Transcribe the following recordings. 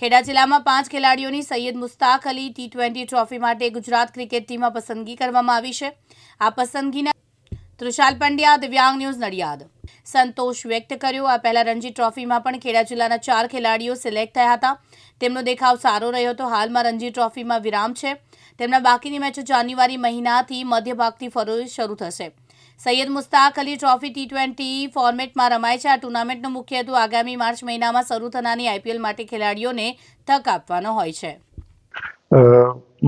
ખેડા જિલ્લામાં પાંચ ખેલાડીઓની Syed Mushtaq Ali T twenty trophy માટે ગુજરાત ક્રિકેટ ટીમમાં પસંદગી કરવામાં આવી છે. આ પસંદગીના તૃષાલ પંડ્યા, દિવ્યાંગ ન્યૂઝ નડિયાદ. સંતોષ વ્યક્ત કર્યો. આ પહેલા રણજી ટ્રોફીમાં પણ ખેડા જિલ્લાના ચાર ખેલાડીઓ સિલેક્ટ થયા હતા. તેમનો દેખાવ સારો રહ્યો હતો. હાલમાં રણજી ટ્રોફીમાં વિરામ છે. તેમના બાકીની મેચો જાન્યુઆરી મહિનાથી મધ્ય ભાગથી ફરો શરૂ થશે. Syed Mushtaq Ali trophy T twenty ફોર્મેટમાં રમાય છે. આ ટુર્નામેન્ટનો મુખ્ય હેતુ આગામી માર્ચ મહિનામાં શરૂ થનારી આઈપીએલ માટે ખેલાડીઓને તક આપવાનો હોય છે.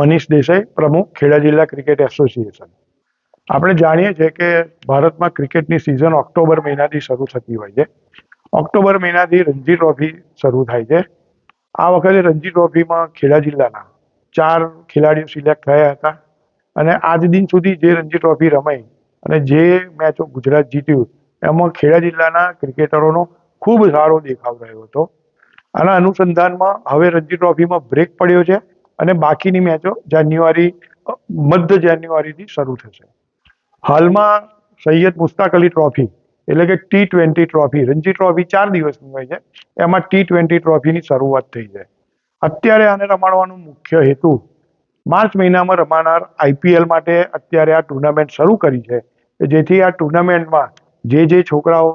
મનીષ દેસાઈ, પ્રમુખ, ખેડા જિલ્લા ક્રિકેટ એસોસિએશન. આપણે જાણીએ છીએ કે ભારતમાં ક્રિકેટની સિઝન ઓક્ટોબર મહિનાથી શરૂ થતી હોય છે. ઓક્ટોબર મહિનાથી રણજી ટ્રોફી શરૂ થાય છે. આ વખતે રણજી ટ્રોફીમાં ખેડા જિલ્લાના ચાર ખેલાડીઓ સિલેક્ટ થયા હતા. અને આજ દિન સુધી જે રણજી ટ્રોફી રમાઈ અને જે મેચો ગુજરાત જીત્યું, એમાં ખેડા જિલ્લાના ક્રિકેટરોનો ખૂબ સારો દેખાવ રહ્યો હતો. આના અનુસંધાનમાં હવે રણજી ટ્રોફીમાં બ્રેક પડ્યો છે અને બાકીની મેચો જાન્યુઆરી મધ્ય જાન્યુઆરીથી શરૂ થશે. હાલમાં સૈયદ મુસ્તાક અલી ટ્રોફી એટલે કે T twenty trophy Ranji trophy ચાર દિવસની હોય છે, એમાં ટી ટ્વેન્ટી ટ્રોફીની શરૂઆત થઈ છે. અત્યારે આને રમાડવાનો મુખ્ય હેતુ, માર્ચ મહિનામાં રમાનાર આઈપીએલ માટે અત્યારે આ ટુર્નામેન્ટ શરૂ કરી છે. જેથી આ ટુર્નામેન્ટમાં જે જે છોકરાઓ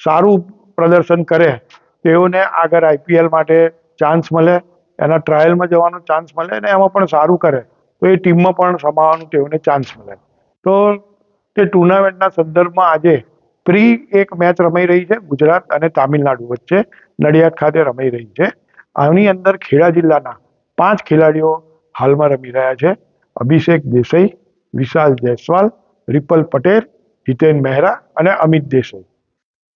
સારું પ્રદર્શન કરે, તેઓને આગળ આઈપીએલ માટે ચાન્સ મળે, એના ટ્રાયલમાં જવાનો ચાન્સ મળે અને એમાં પણ સારું કરે, તો એ ટીમમાં પણ સમાવવાનું તેઓને ચાન્સ મળે. તો તે ટુર્નામેન્ટના સંદર્ભમાં આજે પ્રી એક મેચ રમાઈ રહી છે, ગુજરાત અને તામિલનાડુ વચ્ચે, નડિયાદ ખાતે રમાઈ રહી છે. આની અંદર ખેડા જિલ્લાના પાંચ ખેલાડીઓ હાલમાં રમી રહ્યા છે. અભિષેક દેસાઈ, વિશાલ જયસ્વાલ રિપલ પટેલ હિતેન મહેરા અને અમિત દેસાઈ.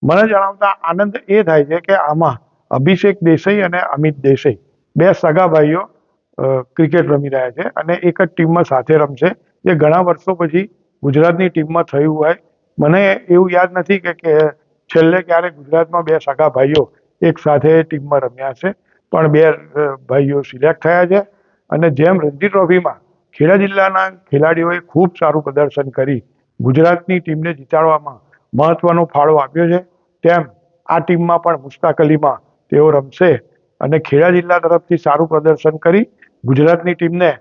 મને જણાવતા આનંદ એ થાય છે કે આમાં અભિષેક દેસાઈ અને અમિત દેસાઈ, બે સગા ભાઈઓ ક્રિકેટ રમી રહ્યા છે અને એક જ ટીમમાં સાથે રમશે, જે ઘણા વર્ષો પછી ગુજરાતની ટીમમાં થયું હોય. મને એવું યાદ નથી કે છેલ્લે ક્યારે ગુજરાતમાં બે સગા ભાઈઓ એક સાથે ટીમમાં રમ્યા છે પણ બે ભાઈઓ સિલેક્ટ થયા છે અને જેમ રણજી ટ્રોફીમાં ખેડા જિલ્લાના ખેલાડીઓએ ખૂબ સારું પ્રદર્શન કરી ગુજરાતની ટીમને જીતાડવામાં મહત્વનો ફાળો આપ્યો છે. તેમ આ ટીમમાં પણ મુશ્તાક અલીમાં તેઓ રમશે અને ખેડા જિલ્લા તરફથી સારું પ્રદર્શન કરી ગુજરાતની ટીમને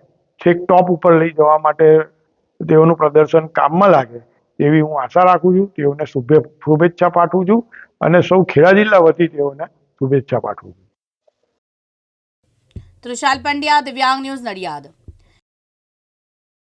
છેક ટોપ ઉપર લઈ જવા માટે તેઓનું પ્રદર્શન કામમાં લાગે એવી હું આશા રાખું છું. તેઓને શુભે, શુભેચ્છા પાઠવું છું અને સૌ ખેડા જિલ્લા વતી તેઓને શુભેચ્છા પાઠવું છું. તૃષાલ પંડ્યા, દિવ્યાંગ ન્યૂઝ નડિયાદ.